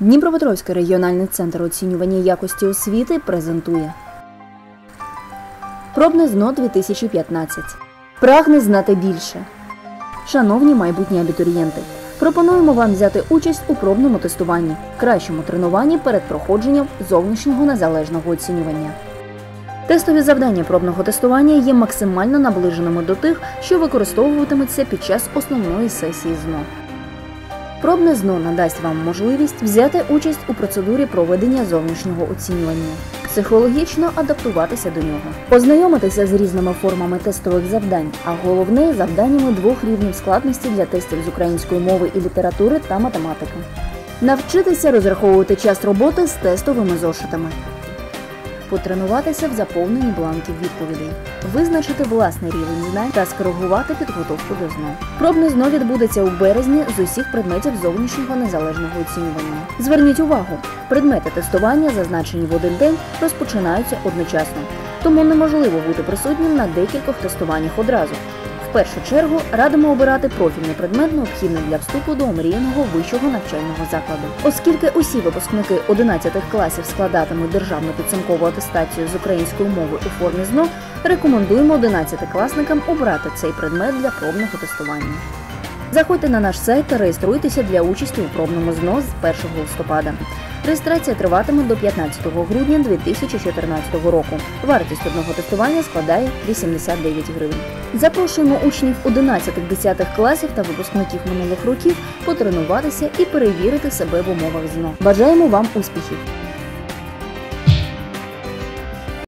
Дніпропетровський регіональний центр оцінювання якості освіти презентує Пробне ЗНО 2015. Прагне знати більше. Шановні майбутні абітурієнти, пропонуємо вам взяти участь у пробному тестуванні, кращому тренуванні перед проходженням зовнішнього незалежного оцінювання. Тестові завдання пробного тестування є максимально наближеними до тих, що використовуватимуться під час основної сесії ЗНО. Пробне ЗНО надасть вам можливість взяти участь у процедурі проведення зовнішнього оцінювання, психологічно адаптуватися до нього, ознайомитися з різними формами тестових завдань, а головне завданнями двох рівнів складності для тестів з української мови і літератури та математики. Навчитися розраховувати час роботи з тестовими зошитами. Потренуватися в заповненні бланків відповідей, визначити власний рівень знань та скоригувати підготовку до ЗНО. Пробне ЗНО відбудеться у березні з усіх предметів зовнішнього незалежного оцінювання. Зверніть увагу, предмети тестування, зазначені в один день, розпочинаються одночасно, тому неможливо бути присутнім на декількох тестуваннях одразу. В першу чергу радимо обирати профільний предмет, необхідний для вступу до омріяного вищого навчального закладу. Оскільки усі випускники 11 класів складатимуть державну підсумкову атестацію з української мови у формі ЗНО, рекомендуємо 11-класникам обрати цей предмет для пробного тестування. Заходьте на наш сайт та реєструйтеся для участі у пробному ЗНО з 1 листопада. Реєстрація триватиме до 15 грудня 2014 року. Вартість одного тестування складає 89 гривень. Запрошуємо учнів 11-10 класів та випускників минулих років потренуватися і перевірити себе в умовах ЗНО. Бажаємо вам успіхів!